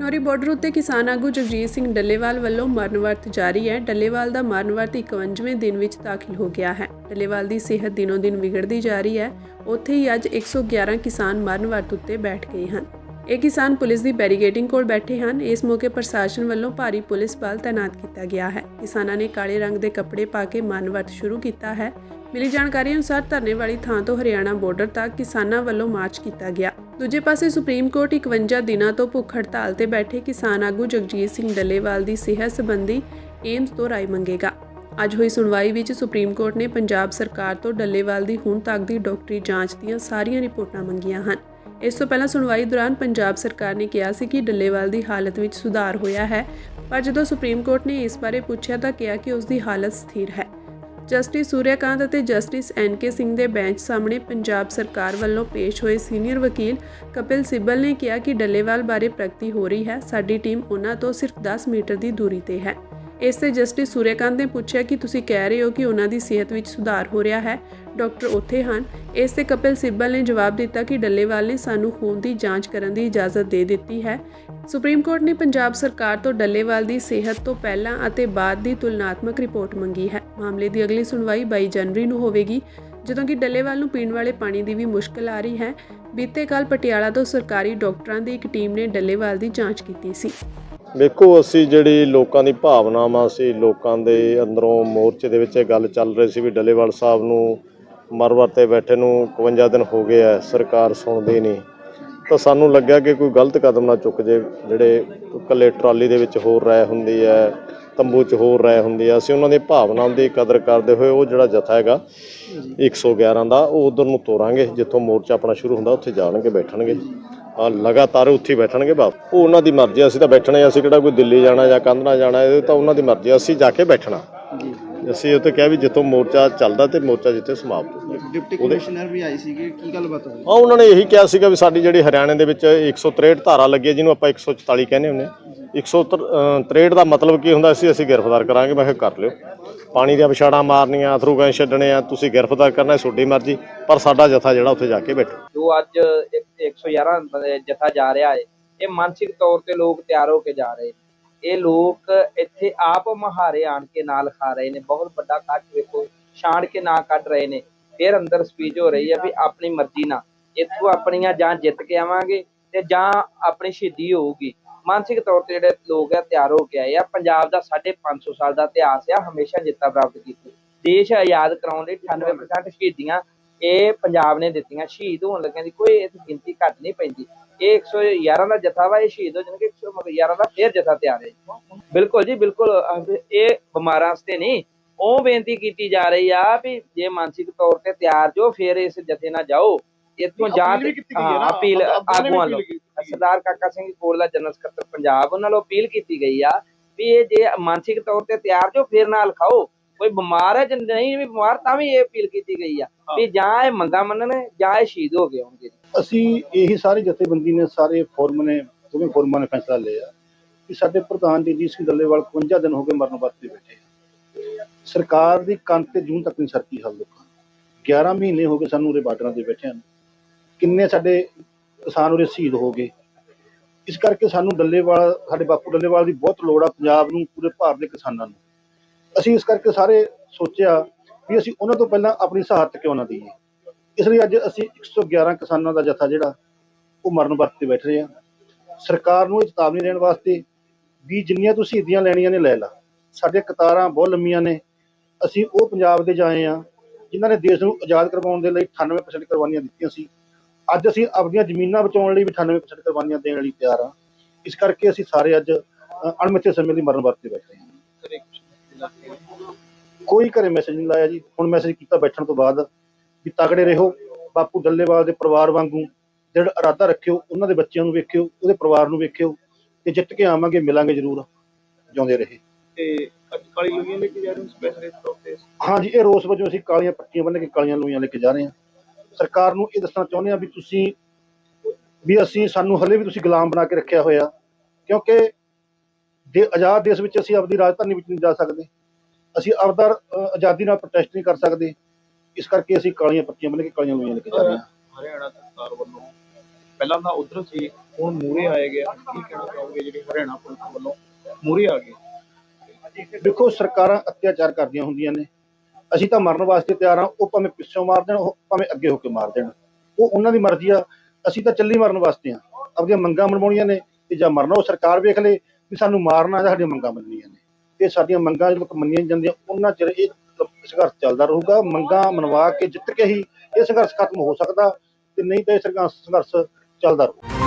ਨੌਰੀ border ਉੱਤੇ ਕਿਸਾਨ ਆਗੂ ਜਗਜੀਤ ਸਿੰਘ ਡੱਲੇਵਾਲ ਵੱਲੋਂ ਮਰਨ ਵਰਤ ਜਾਰੀ ਹੈ। ਡੱਲੇਵਾਲ ਦਾ ਮਰਨ ਵਰਤ 51ਵੇਂ ਦਿਨ ਵਿੱਚ ਦਾਖਲ ਹੋ ਗਿਆ ਹੈ। ਡੱਲੇਵਾਲ ਦੀ ਸਿਹਤ ਦਿਨੋ ਦਿਨ ਵਿਗੜਦੀ ਜਾ ਰਹੀ ਹੈ। ਉੱਥੇ ਹੀ ਅੱਜ 111 ਕਿਸਾਨ ਮਰਨ ਵਰਤ ਉੱਤੇ ਬੈਠ ਗਏ ਹਨ। ਇਹ ਕਿਸਾਨ ਪੁਲਿਸ ਦੀ ਬੈਰੀਗੇਡਿੰਗ ਕੋਲ ਬੈਠੇ ਹਨ। ਇਸ ਮੌਕੇ ਪ੍ਰਸ਼ਾਸਨ ਵੱਲੋਂ ਭਾਰੀ ਪੁਲਿਸ ਬਲ ਤਾਇਨਾਤ ਕੀਤਾ ਗਿਆ ਹੈ। ਕਿਸਾਨਾਂ ਨੇ ਕਾਲੇ ਰੰਗ ਦੇ ਕੱਪੜੇ ਪਾ ਕੇ ਮਰਨ ਵਰਤ ਸ਼ੁਰੂ ਕੀਤਾ ਹੈ। ਮਿਲੀ ਜਾਣਕਾਰੀ ਅਨੁਸਾਰ ਧਰਨੇ ਵਾਲੀ ਥਾਂ ਤੋਂ ਹਰਿਆਣਾ ਬਾਰਡਰ ਤੱਕ ਕਿਸਾਨਾਂ ਵੱਲੋਂ ਮਾਰਚ ਕੀਤਾ ਗਿਆ। ਦੂਜੇ ਪਾਸੇ ਸੁਪਰੀਮ ਕੋਰਟ 51 ਦਿਨਾਂ ਤੋਂ ਭੁੱਖ ਹੜਤਾਲ ਤੇ ਬੈਠੇ ਕਿਸਾਨ ਆਗੂ ਜਗਜੀਤ ਸਿੰਘ ਡੱਲੇਵਾਲ ਦੀ ਸਿਹਤ ਸੰਬੰਧੀ ਏਮਸ ਤੋਂ ਰਾਏ ਮੰਗੇਗਾ। ਅੱਜ ਹੋਈ ਸੁਣਵਾਈ ਵਿੱਚ ਸੁਪਰੀਮ ਕੋਰਟ ਨੇ ਪੰਜਾਬ ਸਰਕਾਰ ਤੋਂ ਡੱਲੇਵਾਲ ਦੀ ਹੁਣ ਤੱਕ ਦੀ ਡਾਕਟਰੀ ਜਾਂਚ ਦੀਆਂ ਸਾਰੀਆਂ ਰਿਪੋਰਟਾਂ ਮੰਗੀਆਂ ਹਨ। ਇਸ ਤੋਂ ਪਹਿਲਾਂ ਸੁਣਵਾਈ ਦੌਰਾਨ ਪੰਜਾਬ ਸਰਕਾਰ ਨੇ ਕਿਹਾ ਸੀ ਕਿ ਡੱਲੇਵਾਲ ਦੀ ਹਾਲਤ ਵਿੱਚ ਸੁਧਾਰ ਹੋਇਆ ਹੈ, ਪਰ ਜਦੋਂ ਸੁਪਰੀਮ ਕੋਰਟ ਨੇ ਇਸ ਬਾਰੇ ਪੁੱਛਿਆ ਤਾਂ ਕਿਹਾ ਕਿ ਉਸ ਦੀ ਹਾਲਤ ਸਥਿਰ ਹੈ। ਜਸਟਿਸ ਸੂਰਿਆਕਾਂਤ ਅਤੇ ਜਸਟਿਸ ਐਨ ਕੇ ਸਿੰਘ ਦੇ ਬੈਂਚ ਸਾਹਮਣੇ ਪੰਜਾਬ ਸਰਕਾਰ ਵੱਲੋਂ ਪੇਸ਼ ਹੋਏ ਸੀਨੀਅਰ ਵਕੀਲ ਕਪਿਲ ਸਿੱਬਲ ਨੇ ਕਿਹਾ ਕਿ ਡੱਲੇਵਾਲ ਬਾਰੇ ਪ੍ਰਗਤੀ ਹੋ ਰਹੀ ਹੈ। ਸਾਡੀ ਟੀਮ ਉਹਨਾਂ ਤੋਂ ਸਿਰਫ 10 ਮੀਟਰ ਦੀ ਦੂਰੀ ਤੇ ਹੈ। ਇਸ ਤੇ ਜਸਟਿਸ ਸੂਰਿਆਕਾਂਤ ਨੇ ਪੁੱਛਿਆ ਕਿ ਤੁਸੀਂ ਕਹਿ ਰਹੇ ਹੋ ਕਿ ਉਹਨਾਂ ਦੀ ਸਿਹਤ ਵਿੱਚ ਸੁਧਾਰ ਹੋ ਰਿਹਾ ਹੈ। ਡਾਕਟਰ ਉੱਥੇ ਹਨ। ਇਸ ਤੇ ਕਪਿਲ ਸਿੱਬਲ ਨੇ ਜਵਾਬ ਦਿੱਤਾ ਕਿ ਡੱਲੇਵਾਲ ਨੇ ਸਾਨੂੰ ਖੂਨ ਦੀ ਜਾਂਚ ਕਰਨ ਦੀ ਇਜਾਜ਼ਤ ਦੇ ਦਿੱਤੀ ਹੈ। ਸੁਪਰੀਮ ਕੋਰਟ ਨੇ ਪੰਜਾਬ ਸਰਕਾਰ ਤੋਂ ਡੱਲੇਵਾਲ ਦੀ ਸਿਹਤ ਤੋਂ ਪਹਿਲਾਂ ਅਤੇ ਬਾਅਦ ਦੀ ਤੁਲਨਾਤਮਕ ਰਿਪੋਰਟ ਮੰਗੀ ਹੈ। ਮਾਮਲੇ ਦੀ ਅਗਲੀ ਸੁਣਵਾਈ 22 ਜਨਵਰੀ ਨੂੰ ਹੋਵੇਗੀ, ਜਦੋਂ ਕਿ ਡੱਲੇਵਾਲ ਨੂੰ ਪੀਣ ਵਾਲੇ ਪਾਣੀ ਦੀ ਵੀ ਮੁਸ਼ਕਲ ਆ ਰਹੀ ਹੈ। ਬੀਤੇ ਕੱਲ ਪਟਿਆਲਾ ਤੋਂ ਸਰਕਾਰੀ ਡਾਕਟਰਾਂ ਦੀ ਇੱਕ ਟੀਮ ਨੇ ਡੱਲੇਵਾਲ ਦੀ ਜਾਂਚ ਕੀਤੀ ਸੀ। ਵੇਖੋ ਅਸੀਂ ਜਿਹੜੀ ਲੋਕਾਂ ਦੀ ਭਾਵਨਾਵਾਂ ਸੀ, ਲੋਕਾਂ ਦੇ ਅੰਦਰੋਂ ਮੋਰਚੇ ਦੇ ਵਿੱਚ ਇਹ ਗੱਲ ਚੱਲ ਰਹੀ ਸੀ ਵੀ ਡੱਲੇਵਾਲ ਸਾਹਿਬ ਨੂੰ ਮਰਵਰ ਤੇ ਬੈਠੇ ਨੂੰ 51 ਦਿਨ ਹੋ ਗਏ ਆ, ਸਰਕਾਰ ਸੁਣਦੀ ਨਹੀਂ। ਤਾਂ ਸਾਨੂੰ ਲੱਗਿਆ ਕਿ ਕੋਈ ਗਲਤ ਕਦਮ ਨਾ ਚੁੱਕ ਜੇ, ਜਿਹੜੇ ਇਕੱਲੇ ਟਰਾਲੀ ਦੇ ਵਿੱਚ ਹੋਰ ਰਾਇ ਹੁੰਦੀ ਹੈ, ਤੰਬੂ 'ਚ ਹੋਰ ਰਾਇ ਹੁੰਦੀ ਹੈ। ਅਸੀਂ ਉਹਨਾਂ ਦੀ ਭਾਵਨਾਵਾਂ ਦੀ ਕਦਰ ਕਰਦੇ ਹੋਏ ਉਹ ਜਿਹੜਾ ਜਥਾ ਹੈਗਾ 111 ਦਾ, ਉਹ ਉਧਰ ਨੂੰ ਤੋਰਾਂਗੇ, ਜਿੱਥੋਂ ਮੋਰਚਾ ਆਪਣਾ ਸ਼ੁਰੂ ਹੁੰਦਾ, ਉੱਥੇ ਜਾਣਗੇ, ਬੈਠਣਗੇ। ਲਗਾਤਾਰ ਉੱਥੇ ਹੀ ਬੈਠਣਗੇ ਬਾਪ। ਉਹ ਉਹਨਾਂ ਦੀ ਮਰਜ਼ੀ ਅਸੀਂ ਤਾਂ ਬੈਠਣਾ ਹੀ ਅਸੀਂ ਕਿਹੜਾ ਕੋਈ ਦਿੱਲੀ ਜਾਣਾ ਜਾਂ ਕੰਧਣਾ ਜਾਣਾ ਇਹ ਤਾਂ ਉਹਨਾਂ ਦੀ ਮਰਜ਼ੀ ਅਸੀਂ ਜਾ ਕੇ ਬੈਠਣਾ। ਅਸੀਂ ਉਹ ਤੇ ਕਿਹਾ ਵੀ ਜਿੱਥੋਂ ਮੋਰਚਾ ਚੱਲਦਾ ਤੇ ਮੋਰਚਾ ਜਿੱਥੇ ਸਮਾਪਤ ਹੁੰਦਾ ਡਿਪਟੀ ਕਮਿਸ਼ਨਰ ਵੀ ਆਏ ਸੀਗੇ ਕੀ ਗੱਲਬਾਤ ਹੋਈ? ਆ ਉਹਨਾਂ ਨੇ ਇਹੀ ਕਿਹਾ ਸੀਗਾ ਵੀ ਸਾਡੀ ਜਿਹੜੀ ਹਰਿਆਣੇ ਦੇ ਵਿੱਚ 163 ਧਾਰਾ ਲੱਗੀ ਹੈ ਜਿਹਨੂੰ ਆਪਾਂ 144 ਕਹਿੰਦੇ ਹੁੰਦੇ 163 ਦਾ ਮਤਲਬ ਕੀ ਹੁੰਦਾ ਸੀ ਅਸੀਂ ਗ੍ਰਿਫਤਾਰ ਕਰਾਂਗੇ ਮੈਂ ਕਿਹਾ ਕਰ ਲਿਓ। ਪਾਣੀ ਦੀਆਂ ਵਿਛਾੜਾਂ ਮਾਰਨੀਆਂ, ਅਥਰੂ ਗੈਸ ਛੱਡਣੇ ਆ, ਤੁਸੀਂ ਗ੍ਰਿਫਤਾਰ ਕਰਨਾ ਤੁਹਾਡੀ ਮਰਜ਼ੀ, ਪਰ ਸਾਡਾ ਜਥਾ ਜਿਹੜਾ ਉੱਥੇ ਜਾ ਕੇ ਬੈਠੋ। ਜੋ ਅੱਜ 111 ਜਥਾ ਜਾ ਰਿਹਾ ਹੈ, ਇਹ ਮਾਨਸਿਕ ਤੌਰ ਤੇ ਲੋਕ ਤਿਆਰ ਹੋ ਕੇ ਜਾ ਰਹੇ ਇਹ ਲੋਕ ਇੱਥੇ ਆਪ ਮਹਾਰੇ ਆਣ ਕੇ ਨਾਲ ਖਾ ਰਹੇ ਨੇ, ਬਹੁਤ ਵੱਡਾ ਕੱਟ ਵੇਖੋ, ਛਾਣ ਕੇ ਨਾ ਕੱਢ ਰਹੇ ਨੇ। ਫਿਰ ਅੰਦਰ ਸਪੀਚ ਹੋ ਰਹੀ ਹੈ ਵੀ ਆਪਣੀ ਮਰਜ਼ੀ ਨਾਲ, ਇੱਥੋਂ ਆਪਣੀਆਂ ਜਾਂ ਜਿੱਤ ਕੇ ਆਵਾਂਗੇ ਤੇ ਜਾਂ ਆਪਣੀ ਸ਼ਹੀਦੀ ਹੋਊਗੀ। ਮਾਨਸਿਕ ਤੌਰ ਤੇ ਜਿਹੜੇ ਲੋਕ ਆ, ਤਿਆਰ ਹੋ ਕੇ ਆਏ ਆ, ਪੰਜਾਬ ਦਾ 550 ਸਾਲ ਦਾ ਇਤਿਹਾਸ ਆ, ਹਮੇਸ਼ਾ ਜਿੱਤਾਂ ਪ੍ਰਾਪਤ ਕੀਤੀ। ਦੇਸ਼ ਆਜ਼ਾਦ ਕਰਾਉਣ ਲਈ 98% ਸ਼ਹੀਦੀਆਂ, ਇਹ ਪੰਜਾਬ ਨੇ ਦਿੱਤੀਆਂ। ਸ਼ਹੀਦ ਹੋਣ ਲੱਗਿਆਂ ਦੀ ਕੋਈ ਇਸ ਗਿਣਤੀ ਘੱਟ ਨਹੀਂ ਪੈਂਦੀ। ਇਹ 111 ਦਾ ਜਥਾ ਵਾ, ਇਹ ਸ਼ਹੀਦ ਹੋ ਜਾਣਗੇ 111 ਦਾ ਫੇਰ ਜਥਾ ਤਿਆਰ ਹੈ। ਬਿਲਕੁਲ ਜੀ, ਬਿਲਕੁਲ ਇਹ ਬਿਮਾਰਾਂ ਵਾਸਤੇ ਨਹੀਂ, ਉਹ ਬੇਨਤੀ ਕੀਤੀ ਜਾ ਰਹੀ ਆ ਵੀ ਜੇ ਮਾਨਸਿਕ ਤੌਰ ਤੇ ਤਿਆਰ ਜੋ, ਫੇਰ ਇਸ ਜਥੇ ਨਾਲ ਜਾਓ। ਇੱਥੋਂ ਜਾ ਅਪੀਲ ਆਗੂਆਂ ਅਪੀਲ ਲੋ ਕੀਤੀ ਹੈ। ਸਰਦਾਰ ਕਾਕਾ ਸਿੰਘ ਕੋਟਲਾ ਜਨਰਲ ਸਕੱਤਰ ਪੰਜਾਬ ਉਹਨਾਂ ਵੱਲੋਂ ਅਪੀਲ ਕੀਤੀ ਗਈ ਆ ਵੀ ਇਹ ਜੇ ਮਾਨਸਿਕ ਤੌਰ ਤੇ ਤਿਆਰ ਜੋ ਫੇਰ ਨਾਲ ਖਾਓ ਕੋਈ ਬਿਮਾਰ ਹੈ ਜੇ ਨਹੀਂ ਵੀ ਬਿਮਾਰ ਤਾਂ ਵੀ ਇਹ ਅਪੀਲ ਕੀਤੀ ਗਈ ਆ ਵੀ ਜਾਂ ਇਹ ਮੰਗਾ ਮੰਨਣ ਜਾਂ ਇਹ ਸ਼ਹੀਦ ਹੋ ਗਏ ਹੋਣਗੇ ਅਸੀਂ ਇਹੀ ਸਾਰੇ ਜਥੇਬੰਦੀ ਨੇ ਸਾਰੇ ਫੋਰਮ ਨੇ ਦੋਵੇਂ ਫੋਰਮਾਂ ਨੇ ਫੈਸਲਾ ਲਿਆ ਕਿ ਸਾਡੇ ਪ੍ਰਧਾਨ ਜਗਜੀਤ ਸਿੰਘ ਡੱਲੇਵਾਲ 51 ਦਿਨ ਹੋ ਗਏ ਮਰਨ ਵਰਤ ਤੇ ਬੈਠੇ ਆ। ਸਰਕਾਰ ਦੀ ਕੰਨ ਤੇ ਜੂਨ ਤੱਕ ਨਹੀਂ ਸਰਕੀ ਹਾਲ ਲੋਕਾਂ ਨੂੰ। 11 ਮਹੀਨੇ ਹੋ ਗਏ ਸਾਨੂੰ ਉਰੇ ਬਾਰਡਰਾਂ ਤੇ ਬੈਠਿਆਂ ਨੂੰ ਕਿੰਨੇ ਸਾਡੇ ਕਿਸਾਨ ਉਰੇ ਸ਼ਹੀਦ ਹੋ ਗਏ। ਇਸ ਕਰਕੇ ਸਾਨੂੰ ਡੱਲੇਵਾਲ, ਸਾਡੇ ਬਾਪੂ ਡੱਲੇਵਾਲ ਦੀ ਬਹੁਤ ਲੋੜ ਆ ਪੰਜਾਬ ਨੂੰ, ਪੂਰੇ ਭਾਰਤ ਦੇ ਕਿਸਾਨਾਂ ਨੂੰ। ਅਸੀਂ ਇਸ ਕਰਕੇ ਸਾਰੇ ਸੋਚਿਆ ਵੀ ਅਸੀਂ ਉਹਨਾਂ ਤੋਂ ਪਹਿਲਾਂ ਆਪਣੀ ਸਹਾਇਤਾ ਕਿਉਂ ਨਾ ਦਈਏ। ਇਸ ਲਈ ਅੱਜ ਅਸੀਂ 111 ਕਿਸਾਨਾਂ ਦਾ ਜਥਾ ਜਿਹੜਾ, ਉਹ ਮਰਨ ਵਰਤ ਤੇ ਬੈਠ ਰਹੇ ਆ। ਸਰਕਾਰ ਨੂੰ ਇਹ ਚੇਤਾਵਨੀ ਦੇਣ ਵਾਸਤੇ ਵੀ ਜਿੰਨੀਆਂ ਤੁਸੀਂ ਸ਼ਹੀਦੀਆਂ ਲੈਣੀਆਂ ਨੇ ਲੈ ਲਾ। ਸਾਡੇ ਕਤਾਰਾਂ ਬਹੁਤ ਲੰਮੀਆਂ ਨੇ। ਅਸੀਂ ਉਹ ਪੰਜਾਬ ਦੇ ਜਾਏ ਆ, ਜਿਨ੍ਹਾਂ ਨੇ ਦੇਸ਼ ਨੂੰ ਆਜ਼ਾਦ ਕਰਵਾਉਣ ਦੇ ਲਈ 98% ਕੁਰਬਾਨੀਆਂ ਦਿੱਤੀਆਂ ਸੀ। ਅੱਜ ਅਸੀਂ ਆਪਣੀਆਂ ਜ਼ਮੀਨਾਂ ਬਚਾਉਣ ਲਈ ਵੀ 98% ਕੁਰਬਾਨੀਆਂ ਦੇਣ ਲਈ ਤਿਆਰ ਆ ਇਸ ਕਰਕੇ ਅਸੀਂ ਸਾਰੇ ਅੱਜ ਅਣਮਿੱਥੇ ਸਮੇਂ ਲਈ ਮਰਨ ਵਰਤ ਬੈਠੇ ਹਾਂ। ਕੋਈ ਘਰੇ ਮੈਸੇਜ ਨਹੀਂ ਲਾਇਆ ਜੀ। ਹੁਣ ਮੈਸੇਜ ਕੀਤਾ ਬੈਠਣ ਤੋਂ ਬਾਅਦ ਵੀ ਤਗੜੇ ਰਹੋ। ਬਾਪੂ ਡੱਲੇਵਾਲ ਦੇ ਪਰਿਵਾਰ ਵਾਂਗੂ ਜਿਹੜਾ ਇਰਾਦਾ ਰੱਖਿਓ ਉਹਨਾਂ ਦੇ ਬੱਚਿਆਂ ਨੂੰ ਵੇਖਿਓ ਉਹਦੇ ਪਰਿਵਾਰ ਨੂੰ ਵੇਖਿਓ ਤੇ ਜਿੱਤ ਕੇ ਆਵਾਂਗੇ ਮਿਲਾਂਗੇ ਜ਼ਰੂਰ। ਜਿਉਂਦੇ ਰਹੇ। ਤੇ ਅੱਜ ਕਾਲੀ ਲੁਈਆਂ ਲੈ ਕੇ ਜਾ ਰਹੇ ਹੋ ਸਪੈਸ਼ਲ ਇਸ ਤੌਰ ਤੇ? ਹਾਂਜੀ ਇਹ ਰੋਸ ਵਜੋਂ ਅਸੀਂ ਕਾਲੀਆਂ ਪੱਟੀਆਂ ਬੰਨ੍ਹ ਕੇ ਕਾਲੀਆਂ ਲੋਈਆਂ ਲੈ ਕੇ ਜਾ ਰਹੇ ਹਾਂ। ਸਰਕਾਰ ਨੂੰ ਇਹ ਦੱਸਣਾ ਚਾਹੁੰਦੇ ਹਾਂ ਵੀ ਤੁਸੀਂ ਵੀ ਅਸੀਂ ਸਾਨੂੰ ਹਲੇ ਵੀ ਤੁਸੀਂ ਗੁਲਾਮ ਬਣਾ ਕੇ ਰੱਖਿਆ ਹੋਇਆ। ਕਿਉਂਕਿ ਦੇ ਆਜ਼ਾਦ ਦੇਸ਼ ਵਿੱਚ ਅਸੀਂ ਆਪਦੀ ਰਾਜਧਾਨੀ ਵਿੱਚ ਨਹੀਂ ਜਾ ਸਕਦੇ ਅਸੀਂ ਆਪਦਾ ਆਜ਼ਾਦੀ ਨਾਲ ਪ੍ਰੋਟੈਸਟ ਨਹੀਂ ਕਰ ਸਕਦੇ ਇਸ ਕਰਕੇ ਅਸੀਂ ਕਾਲੀਆਂ ਪੱਟੀਆਂ ਬੰਨ੍ਹ ਕੇ ਕਾਲੀਆਂ ਲੋਈਆਂ ਲੈ ਕੇ ਜਾ ਰਹੇ ਹਾਂ। ਹਰਿਆਣਾ ਸਰਕਾਰ ਵੱਲੋਂ ਪਹਿਲਾਂ ਤਾਂ ਉਧਰ ਸੀ ਹੁਣ ਮੂਰੇ ਆਏ ਗਿਆ ਕੀ ਕਹਿਣਾ ਚਾਹੋਗੇ ਜਿਹੜੀ ਹਰਿਆਣਾ ਪੁਲਿਸ ਵੱਲੋਂ ਮੂਰੇ ਆ ਗਏ? ਦੇਖੋ ਸਰਕਾਰਾਂ ਅਤਿਆਚਾਰ ਕਰਦੀਆਂ ਹੁੰਦੀਆਂ ਨੇ। ਅਸੀਂ ਤਾਂ ਮਰਨ ਵਾਸਤੇ ਤਿਆਰ ਹਾਂ, ਉਹ ਭਾਵੇਂ ਪਿੱਛੋਂ ਮਾਰ ਦੇਣ, ਉਹ ਭਾਵੇਂ ਅੱਗੇ ਹੋ ਕੇ ਮਾਰ ਦੇਣ। ਉਹ ਉਹਨਾਂ ਦੀ ਮਰਜ਼ੀ ਆ, ਅਸੀਂ ਤਾਂ ਚੱਲੀ ਮਰਨ ਵਾਸਤੇ ਆ। ਆਪਣੀਆਂ ਮੰਗਾਂ ਮਨਵਾਉਣੀਆਂ ਨੇ ਤੇ ਜਾਂ ਮਰਨਾ, ਉਹ ਸਰਕਾਰ ਵੇਖ ਲੇ ਵੀ ਸਾਨੂੰ ਮਾਰਨਾ ਜਾਂ ਸਾਡੀਆਂ ਮੰਗਾਂ ਮੰਨਣੀਆਂ ਨੇ। ਇਹ ਸਾਡੀਆਂ ਮੰਗਾਂ ਜਦੋਂ ਮੰਨੀਆਂ ਜਾਂਦੀਆਂ, ਉਹਨਾਂ ਚਿਰ ਇਹ ਸੰਘਰਸ਼ ਚੱਲਦਾ ਰਹੂਗਾ। ਮੰਗਾਂ ਮਨਵਾ ਕੇ ਜਿੱਤ ਕੇ ਹੀ ਇਹ ਸੰਘਰਸ਼ ਖਤਮ ਹੋ ਸਕਦਾ ਤੇ ਨਹੀਂ ਤਾਂ ਇਹ ਸੰਘਰਸ਼ ਸੰਘਰਸ਼ ਚੱਲਦਾ ਰਹੂ।